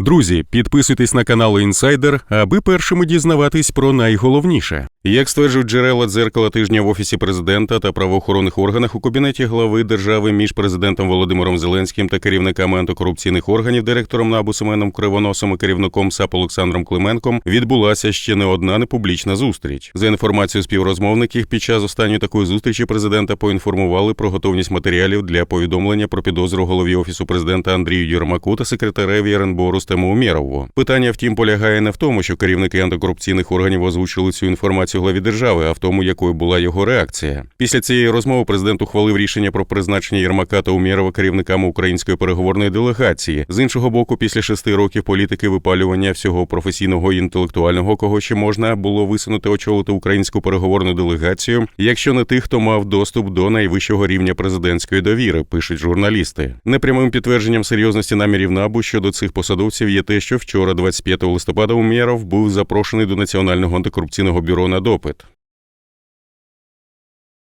Друзі, підписуйтесь на канал Інсайдер, аби першими дізнаватись про найголовніше. Як стверджують джерела дзеркала тижня в офісі президента та правоохоронних органах у кабінеті глави держави між президентом Володимиром Зеленським та керівниками антикорупційних органів, директором НАБУ Семеном Кривоносом і керівником САП Олександром Клименком, відбулася ще не одна непублічна зустріч. За інформацією співрозмовників, під час останньої такої зустрічі президента поінформували про готовність матеріалів для повідомлення про підозру голові офісу президента Андрію Єрмаку та секретареві РНБО Рустему Умєрову. Питання, втім, полягає не в тому, що керівники антикорупційних органів озвучили цю інформацію главі держави, а в тому, якою була його реакція. Після цієї розмови президент ухвалив рішення про призначення Єрмака та Умєрова керівниками української переговорної делегації. З іншого боку, після шести років політики випалювання всього професійного і інтелектуального, кого ще можна було висунути очолити українську переговорну делегацію, якщо не тих, хто мав доступ до найвищого рівня президентської довіри, пишуть журналісти. Непрямим підтвердженням серйозності намірів НАБУ щодо цих посадовців є те, що вчора, 25 листопада, Умєров був запрошений до Національного антикорупційного бюро на допит.